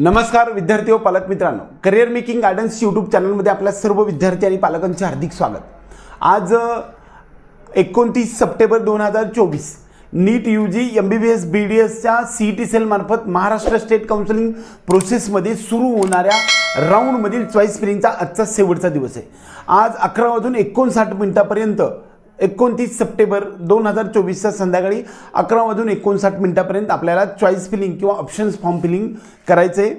नमस्कार विद्यार्थी व पालक मित्रांनो. करिअर मेकिंग गार्डन्स यूट्यूब चॅनलमध्ये आपल्या सर्व विद्यार्थी आणि पालकांचे हार्दिक स्वागत. आज एकोणतीस सप्टेंबर दोन हजार चोवीस NEET U G M B B S B D एसच्या सी टी सेलमार्फत महाराष्ट्र स्टेट काउन्सिलिंग प्रोसेसमध्ये सुरू होणाऱ्या राऊंडमधील चॉईस फिलिंगचा आजचा शेवटचा दिवस आहे. आज अकरा वाजून एकोणसाठ मिनिटापर्यंत एकोणतीस सप्टेंबर दोन हजार चोवीसच्या संध्याकाळी अकरा वाजून एकोणसाठ मिनिटापर्यंत आपल्याला चॉईस फिलिंग किंवा ऑप्शन्स फॉर्म फिलिंग करायचं. आहे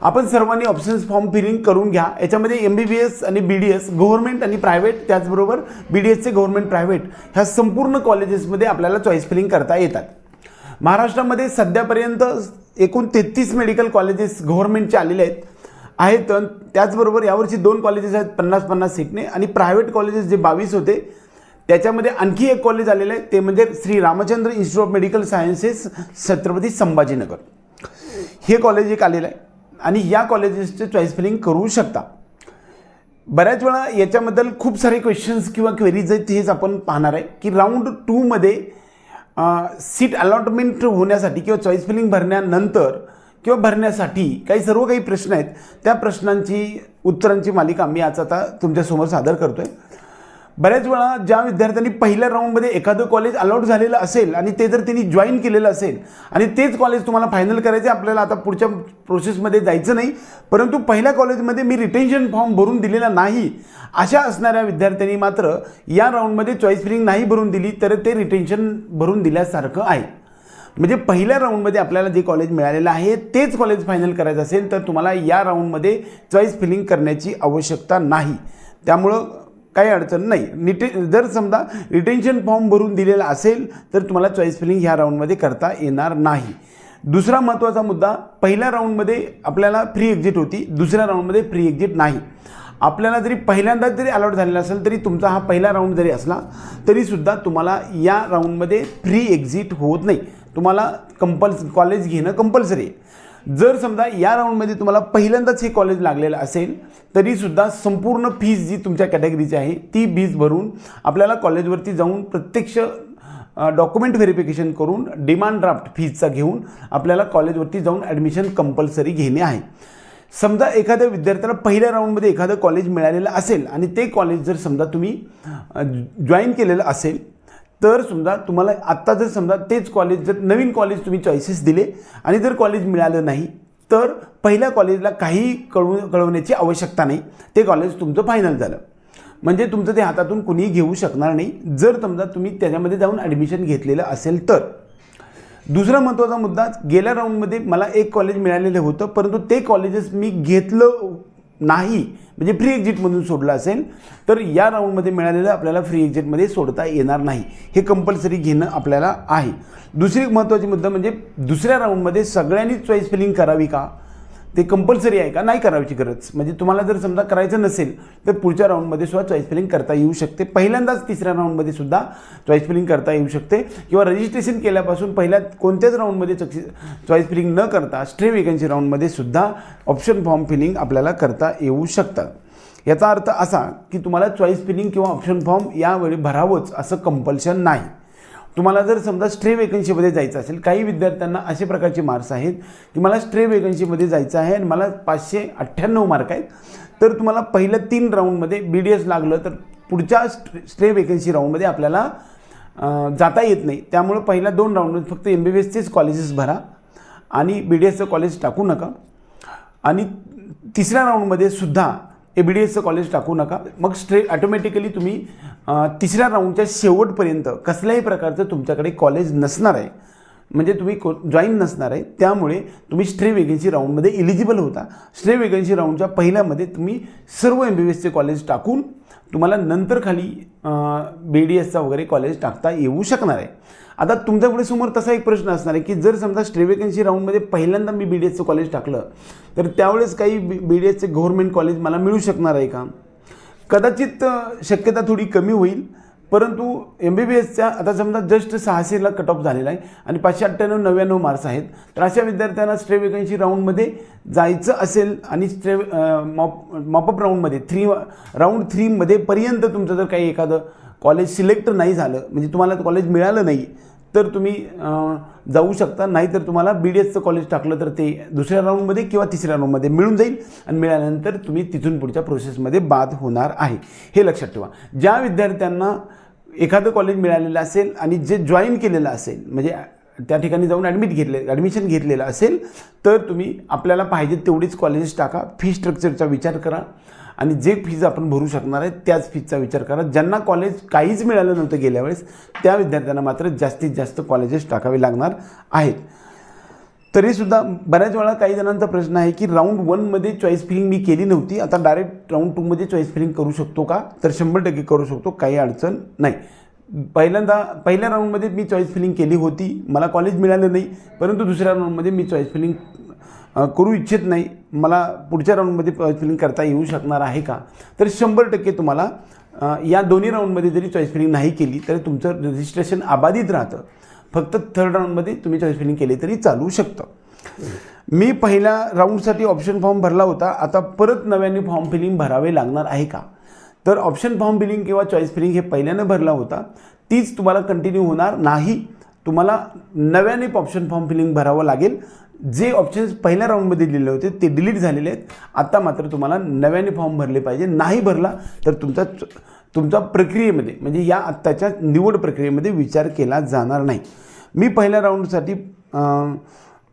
आपण सर्वांनी ऑप्शन्स फॉर्म फिलिंग करून घ्या. याच्यामध्ये एम बी बी एस आणि बी डी एस गव्हर्नमेंट आणि प्रायव्हेट त्याचबरोबर बी डी एसचे गव्हर्नमेंट प्रायव्हेट ह्या संपूर्ण कॉलेजेसमध्ये आपल्याला चॉईस फिलिंग करता येतात. महाराष्ट्रामध्ये सध्यापर्यंत एकूण तेहतीस मेडिकल कॉलेजेस गव्हर्नमेंटचे आलेले आहेत. आहेत त्याचबरोबर यावर्षी दोन कॉलेजेस आहेत पन्नास पन्नास सीटने आणि प्रायव्हेट कॉलेजेस जे बावीस होते त्याच्यामध्ये आणखी एक कॉलेज आलेलं आहे. ते म्हणजे Shri Ramachandra Institute of Medical Sciences Chhatrapati Sambhajinagar. हे कॉलेज एक आलेलं आहे. आणि या कॉलेजेसचे चॉईस फिलिंग करू शकता. बऱ्याच वेळा याच्याबद्दल खूप सारे क्वेश्चन्स किंवा क्वेरीज आहेत हेच आपण पाहणार आहे की राऊंड टूमध्ये सीट अलॉटमेंट होण्यासाठी किंवा चॉईस फिलिंग भरण्यानंतर किंवा भरण्यासाठी काही सर्व काही प्रश्न आहेत. त्या प्रश्नांची उत्तरांची मालिका मी आज आता तुमच्यासमोर सादर करतो आहे बऱ्याच वेळा ज्या विद्यार्थ्यांनी पहिल्या राऊंडमध्ये एखादं कॉलेज अलॉट झालेलं असेल आणि ते जर त्यांनी जॉईन केलेलं असेल आणि तेच कॉलेज तुम्हाला फायनल करायचे आपल्याला आता पुढच्या प्रोसेसमध्ये जायचं नाही. परंतु पहिल्या कॉलेजमध्ये मी रिटेन्शन फॉर्म भरून दिलेला नाही. अशा असणाऱ्या विद्यार्थ्यांनी मात्र या राऊंडमध्ये चॉईस फिलिंग नाही भरून दिली तर ते रिटेन्शन भरून दिल्यासारखं आहे. म्हणजे पहिल्या राऊंडमध्ये आपल्याला जे कॉलेज मिळालेलं आहे तेच कॉलेज फायनल करायचं असेल तर तुम्हाला या राऊंडमध्ये चॉईस फिलिंग करण्याची आवश्यकता नाही. त्यामुळं काही अडचण नाही. निटे जर समजा रिटेन्शन फॉर्म भरून दिलेला असेल तर तुम्हाला चॉईस फिलिंग ह्या राऊंडमध्ये करता येणार नाही. दुसरा महत्त्वाचा मुद्दा पहिल्या राऊंडमध्ये आपल्याला फ्री एक्झिट होती दुसऱ्या राऊंडमध्ये फ्री एक्झिट नाही. आपल्याला जरी पहिल्यांदा जरी अलॉट झालेला असेल तरी तुमचा हा पहिला राऊंड जरी असला तरीसुद्धा तुम्हाला या राऊंडमध्ये फ्री एक्झिट होत नाही. तुम्हाला कंपल्स कॉलेज घेणं कंपल्सरी आहे. जर समजा या राऊंडमध्ये तुम्हाला पहिल्यांदाच हे कॉलेज लागलेलं असेल तरीसुद्धा संपूर्ण फीज जी तुमच्या कॅटेगरीची आहे ती फीज भरून आपल्याला कॉलेजवरती जाऊन प्रत्यक्ष डॉक्युमेंट व्हेरिफिकेशन करून डिमांड ड्राफ्ट फीजचा घेऊन आपल्याला कॉलेजवरती जाऊन ॲडमिशन कंपल्सरी घेणे आहे. समजा एखाद्या विद्यार्थ्याला पहिल्या राऊंडमध्ये एखादं कॉलेज मिळालेलं असेल आणि ते कॉलेज जर समजा तुम्ही जॉईन केलेलं असेल तर समजा तुम्हाला आत्ता जर समजा तेच कॉलेज जर नवीन कॉलेज तुम्ही चॉईसेस दिले आणि जर कॉलेज मिळालं नाही तर पहिल्या कॉलेजला काही कळवू कळवण्याची आवश्यकता नाही. ते कॉलेज तुमचं फायनल झालं. म्हणजे तुमचं ते हातातून कुणीही घेऊ शकणार नाही. जर समजा तुम्ही त्याच्यामध्ये जाऊन ॲडमिशन घेतलेलं असेल तर. दुसरा महत्त्वाचा मुद्दा गेल्या राऊंडमध्ये मला एक कॉलेज मिळालेलं होतं परंतु ते कॉलेजेस मी घेतलं नाही. म्हणजे फ्री एक्झिटमधून सोडलं असेल तर या राऊंडमध्ये मिळालेलं आपल्याला फ्री एक्झिटमध्ये सोडता येणार नाही. हे कंपल्सरी घेणं आपल्याला आहे. दुसरी महत्त्वाची मुद्दा म्हणजे दुसऱ्या राऊंडमध्ये सगळ्यांनी चॉईस फिलिंग करावी का? ते कंपल्सरी आहे का? नाही करायची गरज. म्हणजे तुम्हाला जर समजा करायचं नसेल तर पुढच्या राऊंडमध्ये सुद्धा चॉईस फिलिंग करता येऊ शकते. पहिल्यांदाच तिसऱ्या राऊंडमध्ये सुद्धा चॉईस फिलिंग करता येऊ शकते. किंवा रजिस्ट्रेशन केल्यापासून पहिल्या कोणत्याच राऊंडमध्ये चॉईस फिलिंग न करता स्ट्रे वेकन्सी राऊंडमध्ये सुद्धा ऑप्शन फॉर्म फिलिंग आपल्याला करता येऊ शकतात. याचा अर्थ असा की तुम्हाला चॉईस फिलिंग किंवा ऑप्शन फॉर्म यावेळी भरावंच असं कंपल्शन नाही. तुम्हाला जर समजा स्ट्रे वेकन्सीमध्ये जायचं असेल काही विद्यार्थ्यांना असे प्रकारचे मार्क्स आहेत की मला स्ट्रे वेकन्सीमध्ये जायचं आहे आणि मला पाचशे अठ्ठ्याण्णव मार्क आहेत तर तुम्हाला पहिल्या तीन राऊंडमध्ये बी डी एस लागलं तर पुढच्या स्ट्रे स्ट्रे वेकन्सी राऊंडमध्ये आपल्याला जाता येत नाही. त्यामुळं पहिल्या दोन राऊंडमध्ये फक्त एम बी बी एसचेच कॉलेजेस भरा आणि बी डी एसचं कॉलेज टाकू नका. आणि तिसऱ्या राऊंडमध्ये सुद्धा ए बी डी एसचं कॉलेज टाकू नका. मग स्ट्रे ऑटोमॅटिकली तुम्ही तिसऱ्या राऊंडच्या शेवटपर्यंत कसल्याही प्रकारचं तुमच्याकडे कॉलेज नसणार आहे. म्हणजे तुम्ही को जॉईन नसणार आहे. त्यामुळे तुम्ही स्ट्रे वेगन्सी राऊंडमध्ये इलिजिबल होता. स्ट्रे वेगन्सी राऊंडच्या पहिल्यामध्ये तुम्ही सर्व एम बी बी एसचे कॉलेज टाकून तुम्हाला नंतर खाली बी डी एसचा वगैरे कॉलेज टाकता येऊ शकणार आहे. आता तुमच्यापुढे समोर तसा एक प्रश्न असणार आहे की जर समजा स्ट्रेवेकन्सी राऊंडमध्ये पहिल्यांदा मी बी डी एसचं कॉलेज टाकलं तर त्यावेळेस काही बी बी डी एसचे गव्हर्नमेंट कॉलेज मला मिळू शकणार आहे का? कदाचित शक्यता थोडी कमी होईल. परंतु एम बी बी एसच्या आता समजा जस्ट सहाशेला कट ऑफ झालेला आहे आणि पाचशे अठ्ठ्याण्णव नव्याण्णव मार्क्स आहेत. तर अशा विद्यार्थ्यांना स्ट्रे वेकन्सी राऊंडमध्ये जायचं असेल आणि स्ट्रे मॉप मॉपअप राऊंडमध्ये थ्री राऊंड थ्रीमध्ये पर्यंत तुमचं जर काही एखादं कॉलेज सिलेक्ट नाही झालं म्हणजे तुम्हाला कॉलेज मिळालं नाही तर तुम्ही जाऊ शकता. नाहीतर तुम्हाला बी डी एसचं कॉलेज टाकलं तर ते दुसऱ्या राऊंडमध्ये किंवा तिसऱ्या राऊंडमध्ये मिळून जाईल आणि मिळाल्यानंतर तुम्ही तिथून पुढच्या प्रोसेसमध्ये बाद होणार आहे. हे लक्षात ठेवा. ज्या विद्यार्थ्यांना एखादं कॉलेज मिळालेलं असेल आणि जे जॉईन केलेलं असेल म्हणजे त्या ठिकाणी जाऊन ॲडमिट घेतले ॲडमिशन घेतलेलं असेल तर तुम्ही आपल्याला पाहिजे तेवढीच कॉलेजेस टाका. फी स्ट्रक्चरचा विचार करा. आणि जे फीज आपण भरू शकणार आहे त्याच फीजचा विचार करा. ज्यांना कॉलेज काहीच मिळालं नव्हतं गेल्या वेळेस त्या विद्यार्थ्यांना मात्र जास्तीत जास्त कॉलेजेस टाकावे लागणार आहेत. तरीसुद्धा बऱ्याच वेळा काही जणांचा प्रश्न आहे की राऊंड वनमध्ये चॉईस फिलिंग मी केली नव्हती आता डायरेक्ट राऊंड टूमध्ये चॉईस फिलिंग करू शकतो का? तर शंभर टक्के करू शकतो काही अडचण नाही. पहिल्यांदा पहिल्या राऊंडमध्ये मी चॉईस फिलिंग केली होती मला कॉलेज मिळालं नाही परंतु दुसऱ्या राऊंडमध्ये मी चॉईस फिलिंग करू इच्छित नाही. मला पुढच्या राऊंडमध्ये चॉईस फिलिंग करता येऊ शकणार आहे का? तर शंभर टक्के तुम्हाला या दोन्ही राऊंडमध्ये जरी चॉईस फिलिंग नाही केली तरी तुमचं रजिस्ट्रेशन अबाधित राहतं. फक्त थर्ड राऊंडमध्ये तुम्ही चॉईस फिलिंग केली तरी चालू शकतं. मी पहिल्या राऊंडसाठी ऑप्शन फॉर्म भरला होता. आता परत नव्याने फॉर्म फिलिंग भरावे लागणार आहे का? तर ऑप्शन फॉर्म फिलिंग किंवा चॉईस फिलिंग हे पहिल्यानं भरला होता. तीच तुम्हाला कंटिन्यू होणार नाही. तुम्हाला नव्याने ऑप्शन फॉर्म फिलिंग भरावं लागेल. जे ऑप्शन्स पहिल्या राऊंडमध्ये दिलेले होते ते डिलीट झालेले आहेत. आता मात्र तुम्हाला नव्याने फॉर्म भरले पाहिजे. नाही भरला तर तुमचा तुमचा प्रक्रियेमध्ये म्हणजे या आत्ताच्या निवड प्रक्रियेमध्ये विचार केला जाणार नाही. मी पहिल्या राऊंडसाठी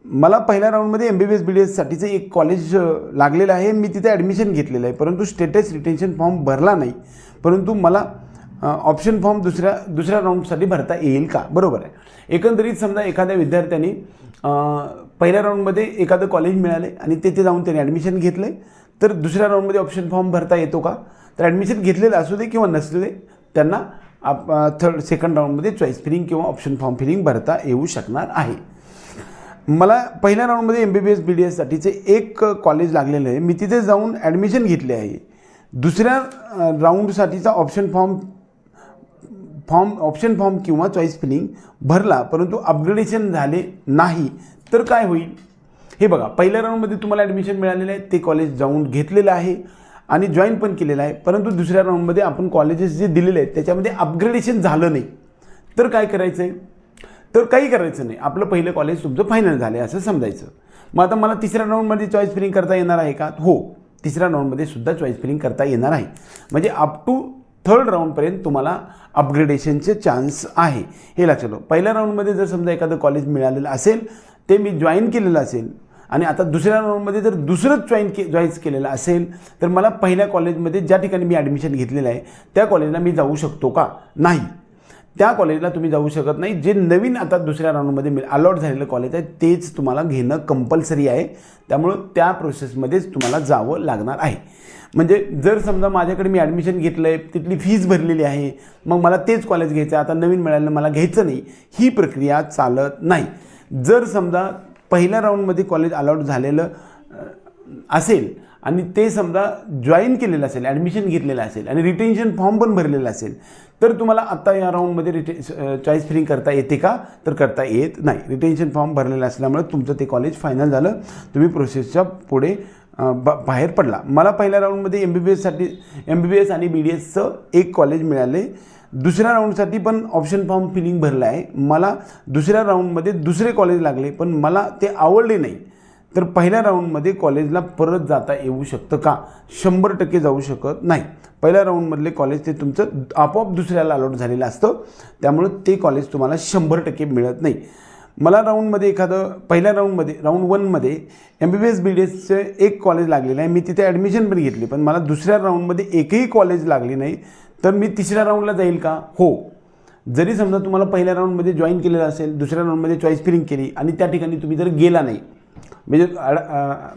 मला पहिल्या राऊंडमध्ये M B B S B D एससाठीचं एक कॉलेज लागलेलं आहे. मी तिथे ॲडमिशन घेतलेलं आहे. परंतु स्टेटस रिटेन्शन फॉर्म भरला नाही. परंतु मला ऑप्शन फॉर्म दुसऱ्या दुसऱ्या राऊंडसाठी भरता येईल का? बरोबर आहे. एकंदरीत समजा एखाद्या विद्यार्थ्यांनी पहिल्या राऊंडमध्ये एखादं कॉलेज मिळाले आणि तेथे जाऊन त्याने ॲडमिशन घेतले तर दुसऱ्या राऊंडमध्ये ऑप्शन फॉर्म भरता येतो का? तर ॲडमिशन घेतलेलं असू दे किंवा नसू दे त्यांना आप थर्ड सेकंड राऊंडमध्ये चॉईस फिलिंग किंवा ऑप्शन फॉर्म फिलिंग भरता येऊ शकणार आहे. मला पहिल्या राऊंडमध्ये M B B S B D एससाठीचे एक कॉलेज लागलेलं आहे. मी तिथे जाऊन ॲडमिशन घेतले आहे. दुसऱ्या राऊंडसाठीचा option form form option form किंवा चॉईस फिलिंग भरला परंतु अपग्रेडेशन झाले नाही तर काय होईल? हे बघा पहिल्या राऊंडमध्ये तुम्हाला ॲडमिशन मिळालेलं आहे ते कॉलेज जाऊन घेतलेलं आहे आणि जॉईन पण केलेलं आहे परंतु दुसऱ्या राऊंडमध्ये आपण कॉलेजेस जे दिलेले आहेत त्याच्यामध्ये अपग्रेडेशन झालं नाही. तर काय करायचं आहे तर काही करायचं नाही. आपलं पहिलं कॉलेज तुमचं फायनल झालं आहे असं समजायचं. मग आता मला तिसऱ्या राऊंडमध्ये चॉईस फिलिंग करता येणार आहे का? हो तिसऱ्या राऊंडमध्ये सुद्धा चॉईस फिलिंग करता येणार आहे. म्हणजे अप टू थर्ड राऊंडपर्यंत तुम्हाला अपग्रेडेशनचे चान्स आहे. हे लक्षात ठेवा. पहिल्या राऊंडमध्ये जर समजा एखादं कॉलेज मिळालेलं असेल ते मी जॉईन केलेलं असेल आणि आता दुसऱ्या राऊंडमध्ये जर दुसरंच जॉईन के जॉईन्स केलेलं असेल तर मला पहिल्या कॉलेजमध्ये ज्या ठिकाणी मी ॲडमिशन घेतलेलं आहे त्या कॉलेजला मी जाऊ शकतो का? नाही. त्या कॉलेजला तुम्ही जाऊ शकत नाही. जे नवीन आता दुसऱ्या राऊंडमध्ये मिळ अलॉट झालेलं कॉलेज आहे तेच तुम्हाला घेणं कंपल्सरी आहे. त्यामुळं त्या प्रोसेसमध्येच तुम्हाला जावं लागणार आहे. म्हणजे जर समजा माझ्याकडे मी ॲडमिशन घेतलं आहे तिथली फीज भरलेली आहे मग मला तेच कॉलेज घ्यायचं आहे आता नवीन मिळालं मला घ्यायचं नाही ही प्रक्रिया चालत नाही. जर समजा पहिल्या राऊंडमध्ये कॉलेज अलॉट झालेलं असेल आणि ते समजा जॉईन केलेलं असेल ॲडमिशन घेतलेलं असेल आणि रिटेन्शन फॉर्म पण भरलेला असेल तर तुम्हाला आत्ता या राऊंडमध्ये रिटे चॉईस फिलिंग करता येते का? तर करता येत नाही. रिटेन्शन फॉर्म भरलेला असल्यामुळे तुमचं ते कॉलेज फायनल झालं. तुम्ही प्रोसेसच्या पुढे बा बाहेर पडला. मला पहिल्या राऊंडमध्ये एम बी बी एससाठी एम बी बी एस आणि बी डी एसचं एक कॉलेज मिळाले. दुसऱ्या राऊंडसाठी पण ऑप्शन फॉर्म फिलिंग भरलं आहे मला दुसऱ्या राऊंडमध्ये दुसरे कॉलेज लागले पण मला ते आवडले नाही. तर पहिल्या राऊंडमध्ये कॉलेजला परत जाता येऊ शकतं का? शंभर टक्के जाऊ शकत नाही. पहिल्या राऊंडमधले कॉलेज ते तुमचं आपोआप दुसऱ्याला अलॉट झालेलं असतं. त्यामुळं ते कॉलेज तुम्हाला शंभर टक्के मिळत नाही. मला राऊंडमध्ये एखादं पहिल्या राऊंडमध्ये राऊंड वनमध्ये M B B S B D एसचे एक कॉलेज लागलेलं आहे. मी तिथे ॲडमिशन पण घेतली पण मला दुसऱ्या राऊंडमध्ये एकही कॉलेज लागली नाही. तर मी तिसऱ्या राऊंडला जाईल का? हो. जरी समजा तुम्हाला पहिल्या राऊंडमध्ये जॉईन केलेलं असेल दुसऱ्या राऊंडमध्ये चॉईस फिलिंग केली आणि त्या ठिकाणी तुम्ही जर गेला नाही म्हणजे अड-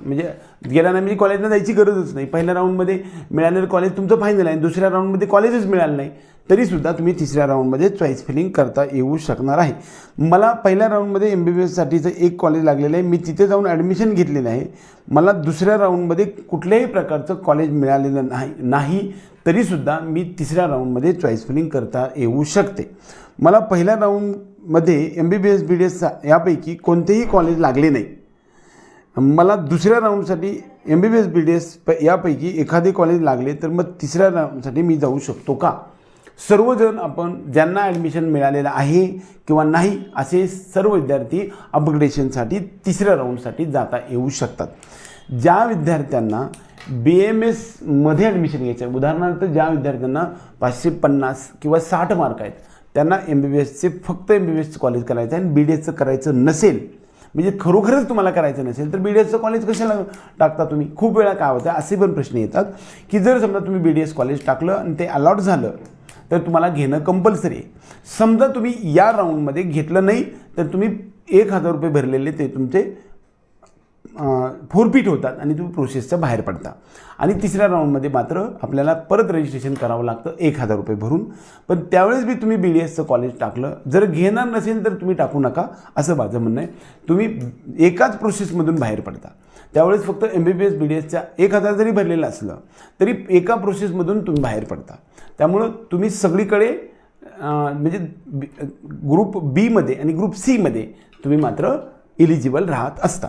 म्हणजे गेला नाही म्हणजे कॉलेजला जायची गरजच नाही. पहिल्या राऊंडमध्ये मिळालेलं कॉलेज तुमचं फायनल आहे दुसऱ्या राऊंडमध्ये कॉलेजच मिळालं नाही. तरीसुद्धा तुम्ही तिसऱ्या राऊंडमध्ये चॉईस फिलिंग करता येऊ शकणार आहे. मला पहिल्या राऊंडमध्ये एम बी बी एससाठीचं एक कॉलेज लागलेलं आहे. मी तिथे जाऊन ॲडमिशन घेतलेलं आहे. मला दुसऱ्या राऊंडमध्ये कुठल्याही प्रकारचं कॉलेज मिळालेलं नाही नाही तरीसुद्धा मी तिसऱ्या राऊंडमध्ये चॉईस फिलिंग करता येऊ शकते. मला पहिल्या राऊंडमध्ये M B B S B D S यापैकी कोणतेही कॉलेज लागले नाही. मला दुसऱ्या राऊंडसाठी M B B S B D S प यापैकी एखादे कॉलेज लागले तर मग तिसऱ्या राऊंडसाठी मी जाऊ शकतो का? सर्वजण आपण ज्यांना ॲडमिशन मिळालेलं आहे किंवा नाही असे सर्व विद्यार्थी अपग्रेडेशनसाठी तिसऱ्या राऊंडसाठी जाता येऊ शकतात. ज्या विद्यार्थ्यांना बी एम एसमध्ये ॲडमिशन घ्यायचं आहे उदाहरणार्थ ज्या विद्यार्थ्यांना पाचशे पन्नास किंवा साठ मार्क आहेत त्यांना एम बी बी एसचे फक्त एम बी बी एसचं कॉलेज करायचं आहे आणि बी डी एसचं करायचं नसेल म्हणजे खरोखरच तुम्हाला करायचं नसेल तर बी डी एसचं कॉलेज कशाला टाकता तुम्ही? खूप वेळा काय होतं असे पण प्रश्न येतात की जर समजा तुम्ही बी डी एस कॉलेज टाकलं आणि ते अलॉट झालं तर तुम्हाला घेणं कंपल्सरी आहे. समजा तुम्ही या राऊंडमध्ये घेतलं नाही तर तुम्ही एक हजार रुपये भरलेले ते तुमचे फोरफिट होतात आणि तुम्ही प्रोसेसच्या बाहेर पडता. आणि तिसऱ्या राऊंडमध्ये मात्र आपल्याला परत रजिस्ट्रेशन करावं लागतं एक हजार रुपये भरून. पण त्यावेळेस बी तुम्ही बी डी एसचं कॉलेज टाकलं. जर घेणार नसेल तर तुम्ही टाकू नका असं माझं म्हणणं आहे. तुम्ही एकाच प्रोसेसमधून बाहेर पडता. त्यावेळेस फक्त M B B S B D एसच्या एक हजार जरी भरलेलं असलं तरी एका प्रोसेसमधून तुम्ही बाहेर पडता. त्यामुळं तुम्ही सगळीकडे म्हणजे ग्रुप बीमध्ये आणि ग्रुप सीमध्ये तुम्ही मात्र इलिजिबल राहत असता.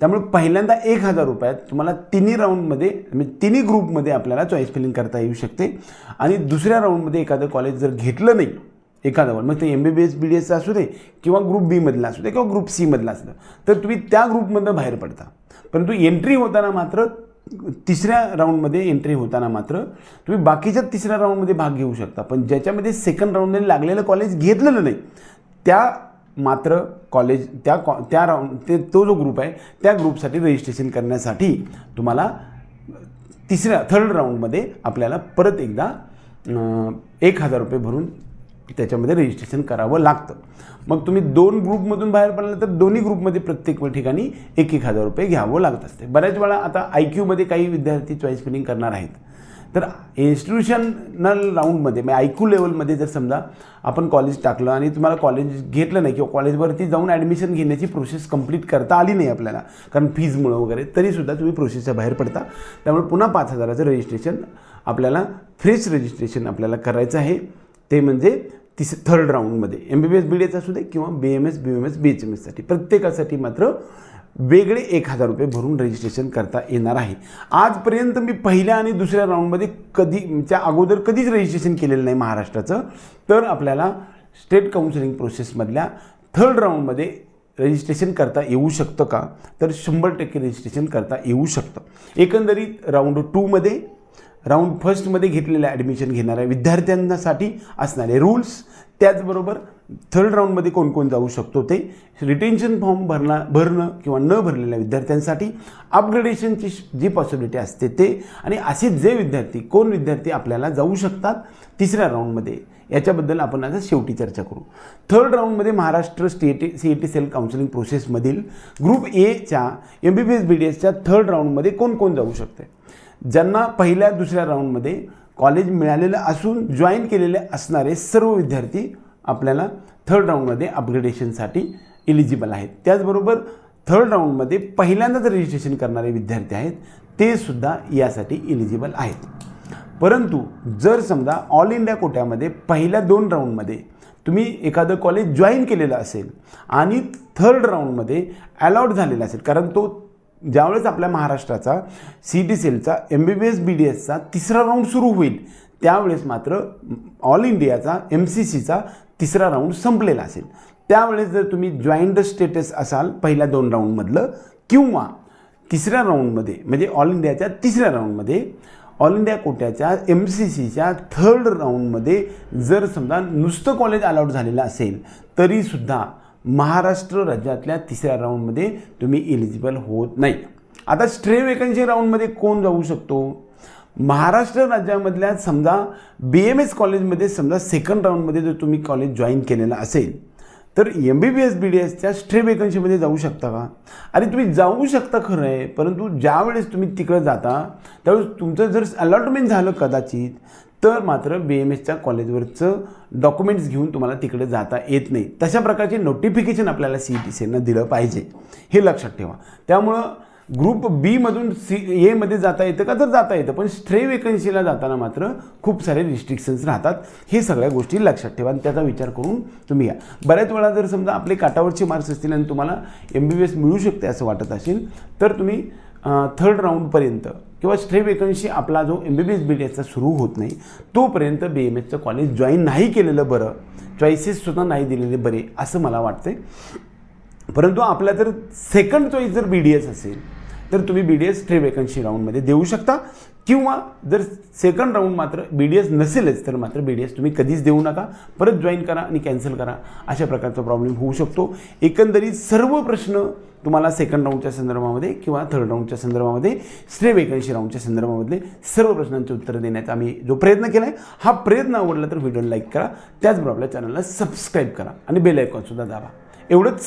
त्यामुळे पहिल्यांदा एक हजार रुपयात तुम्हाला तिन्ही राऊंडमध्ये म्हणजे तिन्ही ग्रुपमध्ये आपल्याला चॉईस फिलिंग करता येऊ शकते. आणि दुसऱ्या राऊंडमध्ये एखादं कॉलेज जर घेतलं नाही एखादं मग ते M B B S B D एसचं असू दे किंवा ग्रुप बीमधलं असू दे किंवा ग्रुप सीमधलं असू दे तर तुम्ही त्या ग्रुपमधनं बाहेर पडता. परंतु एंट्री होताना मात्र तिसऱ्या राऊंडमध्ये एंट्री होताना मात्र तुम्ही बाकीच्या तिसऱ्या राऊंडमध्ये भाग घेऊ शकता. पण ज्याच्यामध्ये सेकंड राऊंडने लागलेलं कॉलेज घेतलेलं नाही त्या मात्र कॉलेज त्या कॉ त्या राऊंड ते तो जो ग्रुप आहे त्या ग्रुपसाठी रजिस्ट्रेशन करण्यासाठी तुम्हाला तिसऱ्या थर्ड राऊंडमध्ये आपल्याला परत एकदा एक हजार रुपये भरून त्याच्यामध्ये रजिस्ट्रेशन करावं लागतं. मग तुम्ही दोन ग्रुपमधून बाहेर पडला तर दोन्ही ग्रुपमध्ये प्रत्येक ठिकाणी एक एक हजार रुपये घ्यावं लागत असते. बऱ्याच वेळा आता आय क्यूमध्ये काही विद्यार्थी चॉईस फिलिंग करणार आहेत. तर इन्स्टिट्यूशनल राऊंडमध्ये म्हणजे आयकू लेवलमध्ये जर समजा आपण कॉलेज टाकलं आणि तुम्हाला कॉलेज घेतलं नाही किंवा कॉलेजवरती जाऊन ॲडमिशन घेण्याची प्रोसेस कंप्लीट करता आली नाही आपल्याला कारण फीजमुळं वगैरे तरीसुद्धा तुम्ही प्रोसेसच्या बाहेर पडता. त्यामुळे पुन्हा पाच हजाराचं रजिस्ट्रेशन आपल्याला फ्रेश रजिस्ट्रेशन आपल्याला करायचं आहे. ते म्हणजे तिस थर्ड राऊंडमध्ये M B B S B D S असू दे किंवा B M S B M S B H M एससाठी प्रत्येकासाठी मात्र वेगळे एक हजार रुपये भरून रजिस्ट्रेशन करता येणार आहे. आजपर्यंत मी पहिल्या आणि दुसऱ्या राऊंडमध्ये कधी त्या अगोदर कधीच रजिस्ट्रेशन केलेलं नाही महाराष्ट्राचं. तर आपल्याला स्टेट काउन्सिलिंग प्रोसेसमधल्या थर्ड राऊंडमध्ये रजिस्ट्रेशन करता येऊ शकतं का? तर शंभर टक्के रजिस्ट्रेशन करता येऊ शकतं. एकंदरीत राऊंड टूमध्ये राऊंड फर्स्टमध्ये घेतलेल्या ॲडमिशन घेणाऱ्या विद्यार्थ्यांसाठी असणारे रूल्स त्याचबरोबर थर्ड राऊंडमध्ये कोण कोण जाऊ शकतो ते रिटेन्शन फॉर्म भरणा भरणं किंवा न भरलेल्या विद्यार्थ्यांसाठी अपग्रेडेशनची जी पॉसिबिलिटी असते ते आणि असे जे विद्यार्थी कोण विद्यार्थी आपल्याला जाऊ शकतात तिसऱ्या राऊंडमध्ये याच्याबद्दल आपण आता शेवटी चर्चा करू. थर्ड राऊंडमध्ये Maharashtra state C E T cell counselling प्रोसेसमधील group एच्या M B B S B D एसच्या थर्ड राऊंडमध्ये कोण कोण जाऊ शकते? ज्यांना पहिल्या दुसऱ्या राऊंडमध्ये कॉलेज मिळालेलं असून जॉईन केलेले असणारे सर्व विद्यार्थी आपल्याला थर्ड राऊंडमध्ये अपग्रेडेशनसाठी इलिजिबल आहेत. त्याचबरोबर थर्ड राऊंडमध्ये पहिल्यांदाच रजिस्ट्रेशन करणारे विद्यार्थी आहेत ते सुद्धा यासाठी इलिजिबल आहेत. परंतु जर समजा ऑल इंडिया कोट्यामध्ये पहिल्या दोन राऊंडमध्ये तुम्ही एखादं कॉलेज जॉईन केलेलं असेल आणि थर्ड राऊंडमध्ये अलॉट झालेला असेल कारण तो ज्यावेळेस आपल्या महाराष्ट्राचा C D सेलचा M B B S B D एसचा तिसरा राऊंड सुरू होईल त्यावेळेस मात्र ऑल इंडियाचा एम सी सीचा तिसरा राऊंड संपलेला असेल. त्यावेळेस जर तुम्ही जॉईंट स्टेटस असाल पहिल्या दोन राऊंडमधलं किंवा तिसऱ्या राऊंडमध्ये म्हणजे ऑल इंडियाच्या तिसऱ्या राऊंडमध्ये ऑल इंडिया कोट्याच्या एम सी सीच्या थर्ड राऊंडमध्ये जर समजा नुसतं कॉलेज अलाउड झालेलं असेल तरीसुद्धा महाराष्ट्र राज्यातल्या तिसऱ्या राऊंडमध्ये तुम्ही इलिजिबल होत नाही. आता स्ट्रे वेकन्सी राऊंडमध्ये कोण जाऊ शकतो? महाराष्ट्र राज्यामधल्या समजा बी एम एस कॉलेजमध्ये समजा सेकंड राऊंडमध्ये जर तुम्ही कॉलेज जॉईन केलेलं असेल तर M B B S B D एसच्या स्ट्रे वेकन्सीमध्ये जाऊ शकता का? आणि तुम्ही जाऊ शकता खरं आहे परंतु ज्यावेळेस तुम्ही तिकडं जाता त्यावेळेस तुमचं जर अलॉटमेंट झालं कदाचित तर मात्र बी एम एसच्या कॉलेजवरचं डॉक्युमेंट्स घेऊन तुम्हाला तिकडे जाता येत नाही. तशा प्रकारचे नोटिफिकेशन आपल्याला सी ई टी सीनं दिलं पाहिजे. हे लक्षात ठेवा. त्यामुळं ग्रुप बीमधून सी एमध्ये जाता येतं का तर जाता येतं. पण स्ट्रे वेकन्सीला जाताना मात्र खूप सारे रिस्ट्रिक्शन्स राहतात. हे सगळ्या गोष्टी लक्षात ठेवा आणि त्याचा विचार करून तुम्ही या. बऱ्याच वेळा जर समजा आपले काटावरचे मार्क्स असतील आणि तुम्हाला एम बी बी एस मिळू शकते असं वाटत असेल तर तुम्ही थर्ड राऊंडपर्यंत किंवा स्ट्रे वेकन्सी आपला जो M B B S B D एसचा सुरू होत नाही तोपर्यंत बी एम एसचं कॉलेज जॉईन नाही केलेलं बरं. चॉईसेससुद्धा नाही दिलेले बरे असं मला वाटते परंतु आपला जर सेकंड चॉईस जर बी डी एस असेल तर तुम्ही B D S stray vacancy राऊंडमध्ये देऊ शकता. किंवा जर सेकंड राऊंड मात्र बी डी एस नसेलच तर मात्र बी डी एस तुम्ही कधीच देऊ नका. परत जॉईन करा आणि कॅन्सल करा. अशा प्रकारचा प्रॉब्लेम होऊ शकतो. एकंदरीत सर्व प्रश्न तुम्हाला सेकंड राऊंडच्या संदर्भामध्ये किंवा थर्ड राऊंडच्या संदर्भामध्ये स्ट्रे वेकन्सी राऊंडच्या संदर्भामधले सर्व प्रश्नांचे उत्तर देण्याचा आम्ही जो प्रयत्न केला आहे हा प्रयत्न आवडला तर व्हिडिओ लाईक करा. त्याचबरोबर आपल्या चॅनलला सबस्क्राईब करा आणि बेल आयकॉनसुद्धा दाबा. एवढंच.